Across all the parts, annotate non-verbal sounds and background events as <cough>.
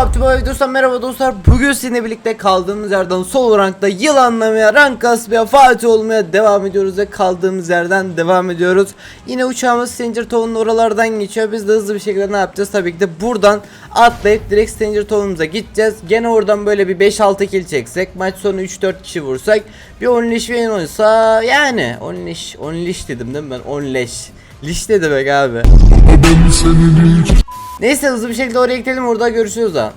PUBG Mobile dostlar merhaba dostlar. Bugün sizinle birlikte kaldığımız yerden sol rankta yıl anlamaya, rank kasmaya, Fatih olmaya devam ediyoruz ve kaldığımız yerden devam ediyoruz. Yine uçağımız Stranger Town'un oralardan geçiyor. Biz de hızlı bir şekilde ne yapacağız? Tabii ki de buradan atlayıp direkt Stranger Town'umuza gideceğiz. Gene oradan böyle bir 5-6 kill çeksek maç sonu 3-4 kişi vursak bir 10 leş win olsa yani 10 leş, 10 leş dedim değil mi ben? 10 leş Liş ne demek abi Neyse hızlı bir şekilde oraya gidelim orada görüşürüz ha.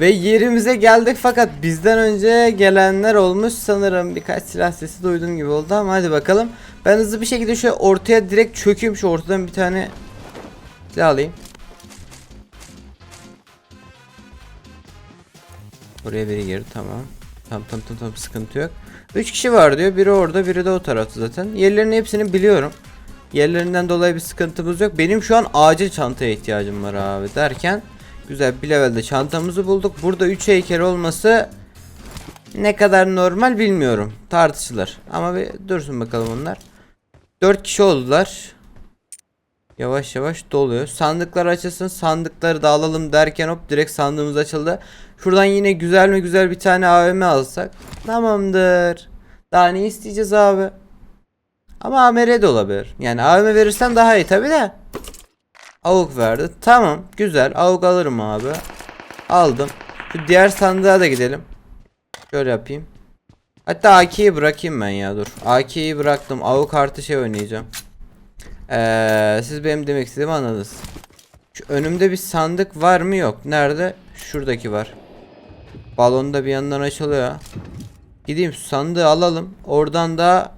Ve yerimize geldik fakat bizden önce gelenler olmuş sanırım birkaç silah sesi duydum gibi oldu ama hadi bakalım. Ben hızlı bir şekilde şöyle ortaya direkt çökeyim şu ortadan bir tane silah alayım. Buraya biri girdi tamam. Tamam tamam tamam, tamam sıkıntı yok. 3 kişi var diyor. Biri orada, biri de o tarafta zaten. Yerlerini hepsini biliyorum. Yerlerinden dolayı bir sıkıntımız yok. Benim şu an acil çantaya ihtiyacım var abi derken güzel bir levelde çantamızı bulduk. Burada 3 heykel olması ne kadar normal bilmiyorum. Tartışılır. Ama bir dursun bakalım onlar. 4 kişi oldular. Yavaş yavaş doluyor. Sandıklar açılsın. Sandıkları da alalım derken hop direkt sandığımız açıldı. Şuradan yine güzel mi güzel bir tane AVM alsak. Tamamdır. Daha ne isteyeceğiz abi? Ama AMR de olabilir. Yani AVM verirsen daha iyi tabi de. Avuk verdi. Tamam güzel. Avuk alırım abi. Aldım. Şu diğer sandığa da gidelim. Şöyle yapayım. Hatta AK'yi bırakayım ben ya dur. AK'yi bıraktım. Avuk artı şey oynayacağım. Ee, siz benim demek istediğimi anladınız. Şu önümde bir sandık var mı yok. Nerede? Şuradaki var. Balon da bir yandan açılıyor. Gideyim sandığı alalım. Oradan da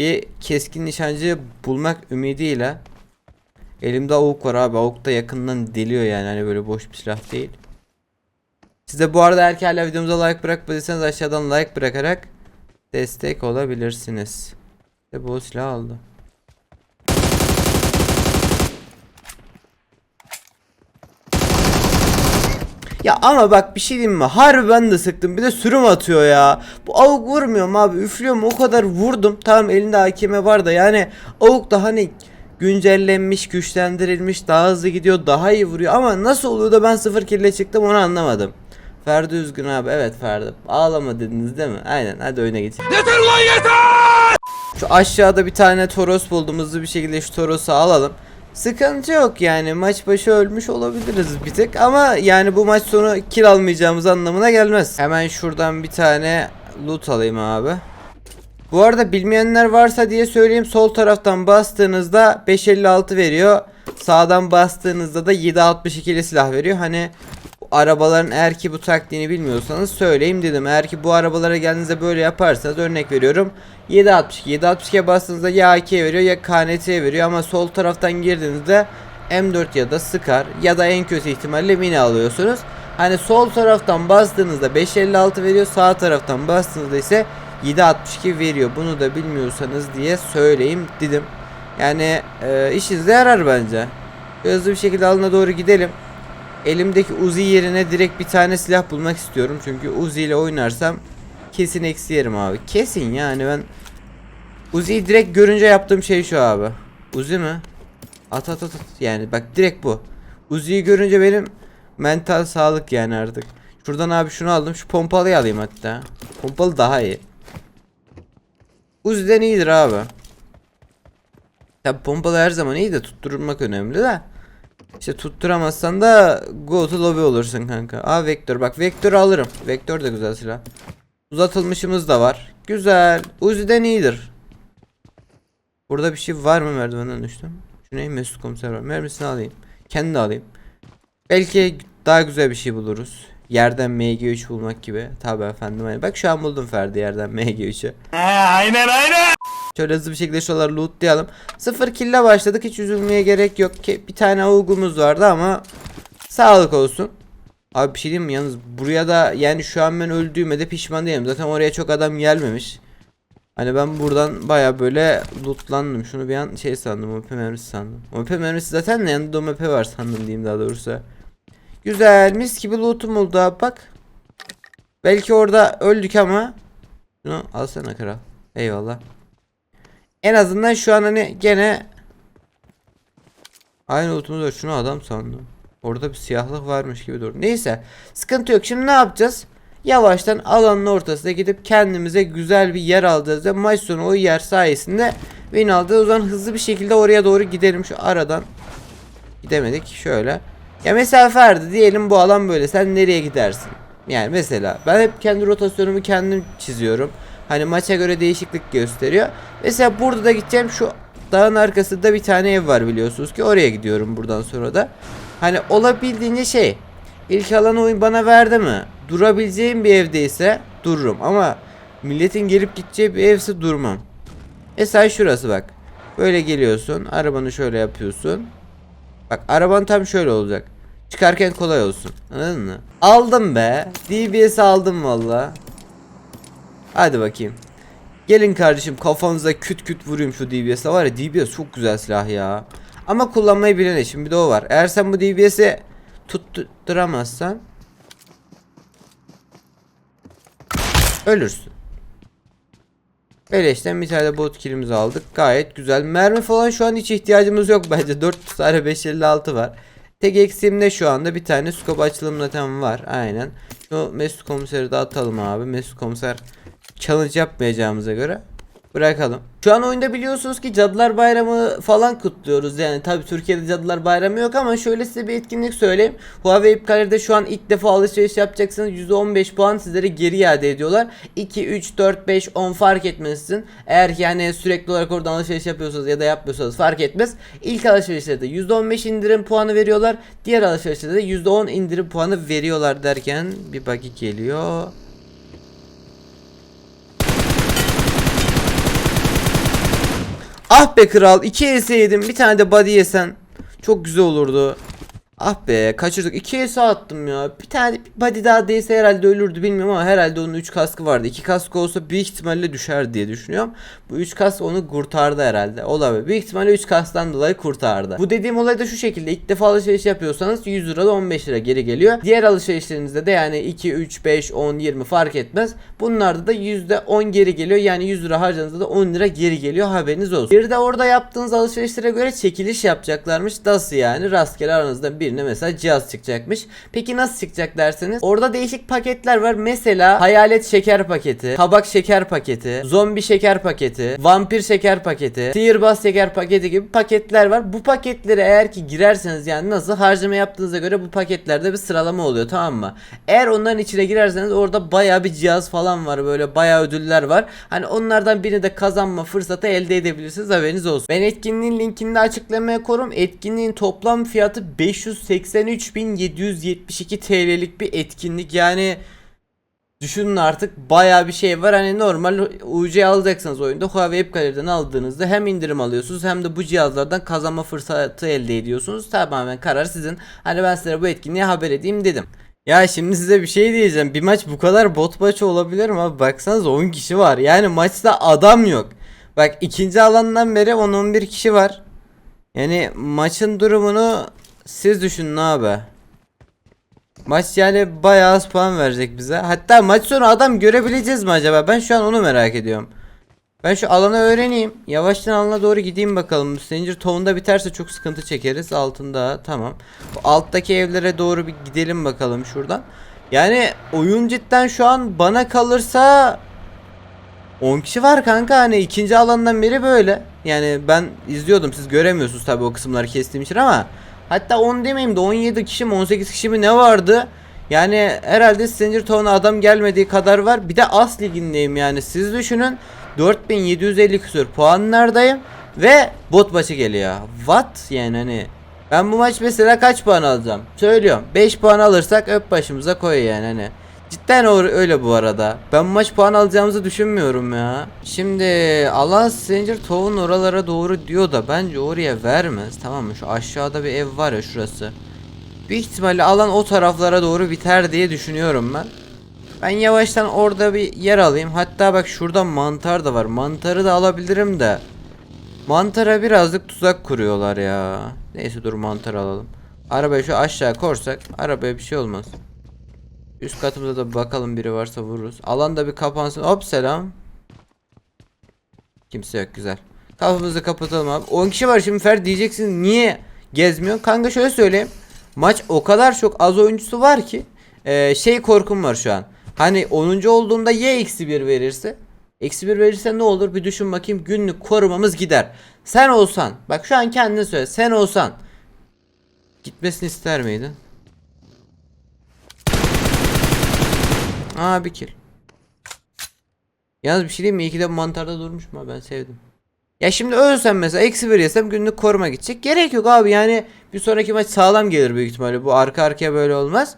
bir keskin nişancı bulmak ümidiyle elimde avuk var abi avuk da yakından deliyor yani hani böyle boş bir silah değil. Siz de bu arada hala videomuza like bırakmadıysanız aşağıdan like bırakarak destek olabilirsiniz. Ve bu silah aldı. Ya ama bak bir şey diyeyim mi? Harbi ben de sıktım. Bir de sürüm atıyor ya. Bu avuk vurmuyorum abi. Üflüyorum o kadar vurdum. Tamam elinde hakeme var da yani avuk da hani güncellenmiş, güçlendirilmiş, daha hızlı gidiyor, daha iyi vuruyor ama nasıl oluyor da ben sıfır kille çıktım onu anlamadım. Ferdi üzgün abi. Evet Ferdi. Ağlama dediniz değil mi? Aynen. Hadi oyuna geçelim. Yeter lan yeter! Şu aşağıda bir tane Toros buldum. Hızlı bir şekilde şu Toros'u alalım. Sıkıntı yok yani maç başı ölmüş olabiliriz bir tık ama yani bu maç sonu kill almayacağımız anlamına gelmez. Hemen şuradan bir tane loot alayım abi. Bu arada bilmeyenler varsa diye söyleyeyim sol taraftan bastığınızda 556 veriyor. Sağdan bastığınızda da 762'li silah veriyor. Hani arabaların eğer ki bu taktiğini bilmiyorsanız söyleyeyim dedim. Eğer ki bu arabalara geldiğinizde böyle yaparsanız örnek veriyorum. 762 762'ye bastığınızda ya AK veriyor ya KNT veriyor ama sol taraftan girdiğinizde M4 ya da Scar ya da en kötü ihtimalle mini alıyorsunuz. Hani sol taraftan bastığınızda 556 veriyor sağ taraftan bastığınızda ise 762 veriyor. Bunu da bilmiyorsanız diye söyleyeyim dedim. Yani e, işinize yarar bence. Hızlı bir şekilde alına doğru gidelim. Elimdeki Uzi yerine direkt bir tane silah bulmak istiyorum. Çünkü Uzi ile oynarsam kesin eksi yerim abi. Kesin yani ben Uzi'yi direkt görünce yaptığım şey şu abi. Uzi mi? At at at at. Yani bak direkt bu. Uzi'yi görünce benim mental sağlık yani artık. Şuradan abi şunu aldım. Şu pompalıyı alayım hatta. Pompalı daha iyi. Uzi'den iyidir abi. Tabi pompalı her zaman iyi de tutturmak önemli de. İşte tutturamazsan da go to lobby olursun kanka. Aa vektör bak vektör alırım. Vektör de güzel silah. Uzatılmışımız da var. Güzel. Uzi'den iyidir. Burada bir şey var mı merdivenden düştüm. Şu ne Mesut komiser var. Mermisini alayım. Kendi alayım. Belki daha güzel bir şey buluruz. Yerden MG3 bulmak gibi. Tabi efendim. Hani bak şu an buldum Ferdi yerden MG3'ü. aynen aynen. Şöyle hızlı bir şekilde şuraları lootlayalım. Sıfır kille başladık. Hiç üzülmeye gerek yok. ki Bir tane avugumuz vardı ama sağlık olsun. Abi bir şey diyeyim mi? Yalnız buraya da yani şu an ben öldüğüme de pişman değilim. Zaten oraya çok adam gelmemiş. Hani ben buradan baya böyle lootlandım. Şunu bir an şey sandım. OP mermisi sandım. OP mermisi zaten ne yanında OP var sandım diyeyim daha doğrusu. Güzel mis gibi lootum oldu bak. Belki orada öldük ama. Şunu alsana kral. Eyvallah. En azından şu an hani gene Aynı lootumuz var. Şunu adam sandım. Orada bir siyahlık varmış gibi dur. Neyse sıkıntı yok. Şimdi ne yapacağız? Yavaştan alanın ortasına gidip kendimize güzel bir yer alacağız ve maç sonu o yer sayesinde win alacağız. O zaman hızlı bir şekilde oraya doğru gidelim şu aradan. Gidemedik şöyle. Ya mesafe verdi diyelim bu alan böyle sen nereye gidersin? Yani mesela ben hep kendi rotasyonumu kendim çiziyorum. Hani maça göre değişiklik gösteriyor. Mesela burada da gideceğim şu dağın arkasında bir tane ev var biliyorsunuz ki oraya gidiyorum buradan sonra da. Hani olabildiğince şey ilk alan oyun bana verdi mi? Durabileceğim bir evdeyse dururum ama milletin gelip gideceği bir evse durmam. Mesela şurası bak. Böyle geliyorsun arabanı şöyle yapıyorsun. Bak araban tam şöyle olacak. Çıkarken kolay olsun. Anladın mı? Aldım be. DBS aldım valla. Hadi bakayım. Gelin kardeşim kafanıza küt küt vurayım şu DBS'e. Var ya DBS çok güzel silah ya. Ama kullanmayı bilene şimdi bir de o var. Eğer sen bu DBS'i tutturamazsan ölürsün. Beleşten bir tane bot killimizi aldık. Gayet güzel. Mermi falan şu an hiç ihtiyacımız yok bence. <laughs> 4 tane 556 var. Tek eksiğimde şu anda bir tane scope açılım zaten var. Aynen. Şu Mesut komiseri de atalım abi. Mesut komiser challenge yapmayacağımıza göre bırakalım. Şu an oyunda biliyorsunuz ki Cadılar Bayramı falan kutluyoruz. Yani tabi Türkiye'de Cadılar Bayramı yok ama şöyle size bir etkinlik söyleyeyim. Huawei Ipkaler'de şu an ilk defa alışveriş yapacaksınız. %15 puan sizlere geri iade ediyorlar. 2, 3, 4, 5, 10 fark etmezsin. Eğer ki yani sürekli olarak oradan alışveriş yapıyorsanız ya da yapmıyorsanız fark etmez. İlk alışverişlerde %15 indirim puanı veriyorlar. Diğer alışverişlerde de %10 indirim puanı veriyorlar derken bir buggy geliyor. Ah be kral 2 ES yedim bir tane de body yesen çok güzel olurdu. Ah be kaçırdık 2 ES attım ya bir tane bir body daha değse herhalde ölürdü bilmiyorum ama herhalde onun 3 kaskı vardı 2 kaskı olsa büyük ihtimalle düşer diye düşünüyorum. Bu 3 kask onu kurtardı herhalde olabilir büyük ihtimalle 3 kasktan dolayı kurtardı. Bu dediğim olay da şu şekilde ilk defa alışveriş yapıyorsanız 100 lira da 15 lira geri geliyor. Diğer alışverişlerinizde de yani 2, 3, 5, 10, 20 fark etmez. Bunlarda da %10 geri geliyor yani 100 lira harcadığınızda da 10 lira geri geliyor haberiniz olsun. Bir de orada yaptığınız alışverişlere göre çekiliş yapacaklarmış. Nasıl yani rastgele aranızdan birine mesela cihaz çıkacakmış. Peki nasıl çıkacak derseniz orada değişik paketler var. Mesela hayalet şeker paketi, kabak şeker paketi, zombi şeker paketi, vampir şeker paketi, sihirbaz şeker paketi gibi paketler var. Bu paketlere eğer ki girerseniz yani nasıl harcama yaptığınıza göre bu paketlerde bir sıralama oluyor tamam mı? Eğer onların içine girerseniz orada baya bir cihaz falan var böyle baya ödüller var. Hani onlardan birini de kazanma fırsatı elde edebilirsiniz haberiniz olsun. Ben etkinliğin linkini de açıklamaya korum. Etkinliğin toplam fiyatı 583.772 TL'lik bir etkinlik yani Düşünün artık baya bir şey var. Hani normal UC alacaksınız oyunda Huawei Web Gallery'den aldığınızda hem indirim alıyorsunuz hem de bu cihazlardan kazanma fırsatı elde ediyorsunuz. Tamamen karar sizin. Hani ben size bu etkinliğe haber edeyim dedim. Ya şimdi size bir şey diyeceğim. Bir maç bu kadar bot maçı olabilir mi? Baksanız 10 kişi var. Yani maçta adam yok. Bak ikinci alandan beri 10-11 kişi var. Yani maçın durumunu siz düşünün abi. Maç yani bayağı az puan verecek bize. Hatta maç sonu adam görebileceğiz mi acaba? Ben şu an onu merak ediyorum. Ben şu alanı öğreneyim. Yavaştan alana doğru gideyim bakalım. Stranger Town'da biterse çok sıkıntı çekeriz. Altında tamam. Bu alttaki evlere doğru bir gidelim bakalım şuradan. Yani oyun cidden şu an bana kalırsa 10 kişi var kanka hani ikinci alandan beri böyle. Yani ben izliyordum siz göremiyorsunuz tabii o kısımları kestiğim için ama hatta 10 demeyeyim de 17 kişi mi 18 kişi mi ne vardı? Yani herhalde Stranger Town'a adam gelmediği kadar var. Bir de As ligindeyim yani siz düşünün 4750 küsur puanlardayım ve bot maçı geliyor. What yani hani ben bu maç mesela kaç puan alacağım? Söylüyorum. 5 puan alırsak öp başımıza koy yani hani. Cidden öyle bu arada. Ben maç puan alacağımızı düşünmüyorum ya. Şimdi Allah Stranger Town oralara doğru diyor da bence oraya vermez. Tamam mı? Şu aşağıda bir ev var ya şurası. Büyük ihtimalle alan o taraflara doğru biter diye düşünüyorum ben. Ben yavaştan orada bir yer alayım. Hatta bak şurada mantar da var. Mantarı da alabilirim de. Mantara birazcık tuzak kuruyorlar ya. Neyse dur mantar alalım. Arabayı şu aşağı korsak arabaya bir şey olmaz. Üst katımızda da bakalım biri varsa vururuz. Alanda bir kapansın. Hop selam. Kimse yok güzel. Kapımızı kapatalım abi. 10 kişi var şimdi Fer diyeceksin niye gezmiyor? Kanka şöyle söyleyeyim. maç o kadar çok az oyuncusu var ki e, şey korkum var şu an. Hani 10. olduğumda ya eksi 1 verirse Eksi 1 verirse ne olur bir düşün bakayım günlük korumamız gider. Sen olsan bak şu an kendin söyle sen olsan gitmesini ister miydin? Aa bir kill. Yalnız bir şey diyeyim mi? İyi ki de bu mantarda durmuş mu? Ben sevdim. Ya şimdi ölsem mesela eksi bir yesem günlük koruma gidecek. Gerek yok abi yani bir sonraki maç sağlam gelir büyük ihtimalle. Bu arka arkaya böyle olmaz.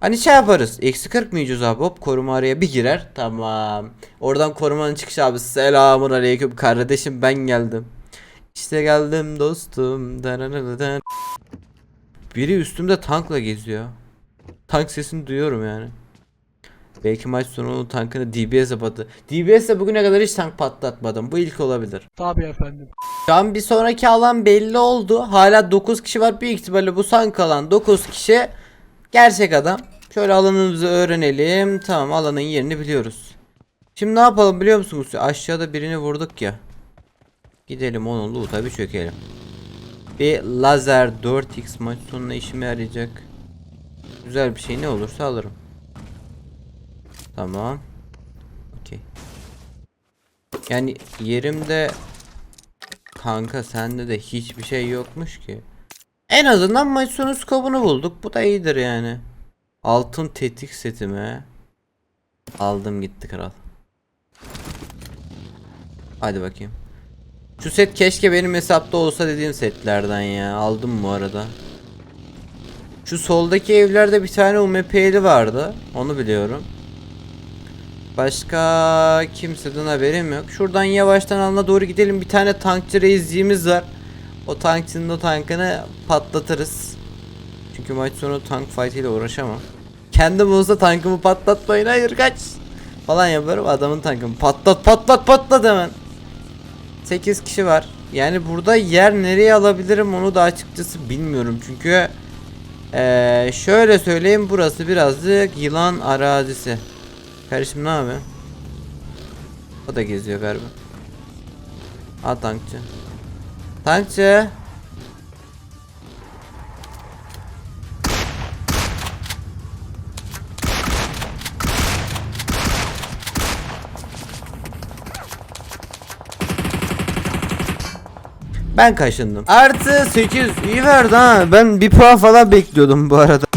Hani şey yaparız. Eksi 40 mı yiyeceğiz abi? Hop koruma araya bir girer. Tamam. Oradan korumanın çıkışı abi. Selamun aleyküm kardeşim ben geldim. İşte geldim dostum. Biri üstümde tankla geziyor. Tank sesini duyuyorum yani. Belki maç sonu tankını DBS'e patladı. DBS'e bugüne kadar hiç tank patlatmadım. Bu ilk olabilir. Tabii efendim. Şu an bir sonraki alan belli oldu. Hala 9 kişi var. Büyük ihtimalle bu son kalan 9 kişi gerçek adam. Şöyle alanımızı öğrenelim. Tamam alanın yerini biliyoruz. Şimdi ne yapalım biliyor musunuz? Aşağıda birini vurduk ya. Gidelim onun loot'a bir çökelim. Bir lazer 4x maç sonuna işime yarayacak. Güzel bir şey ne olursa alırım. Tamam. Okey. Yani yerimde Kanka sende de hiçbir şey yokmuş ki. En azından maç sonu skobunu bulduk. Bu da iyidir yani. Altın tetik setime. Aldım gitti kral. Hadi bakayım. Şu set keşke benim hesapta olsa dediğim setlerden ya. Aldım bu arada. Şu soldaki evlerde bir tane UMP'li vardı. Onu biliyorum. Başka kimseden haberim yok. Şuradan yavaştan alana doğru gidelim. Bir tane tankçı reisliğimiz var. O tankçının o tankını patlatırız. Çünkü maç sonu tank fight ile uğraşamam. Kendim olsa tankımı patlatmayın hayır kaç falan yaparım adamın tankını patlat patlat patlat hemen. 8 kişi var. Yani burada yer nereye alabilirim onu da açıkçası bilmiyorum çünkü eee, şöyle söyleyeyim burası birazcık yılan arazisi. Kardeşim ne yapıyor? O da geziyor galiba. Ha tankçı. Tankçı. Ben kaşındım. Artı 8 iyi verdi ha. Ben bir puan falan bekliyordum bu arada.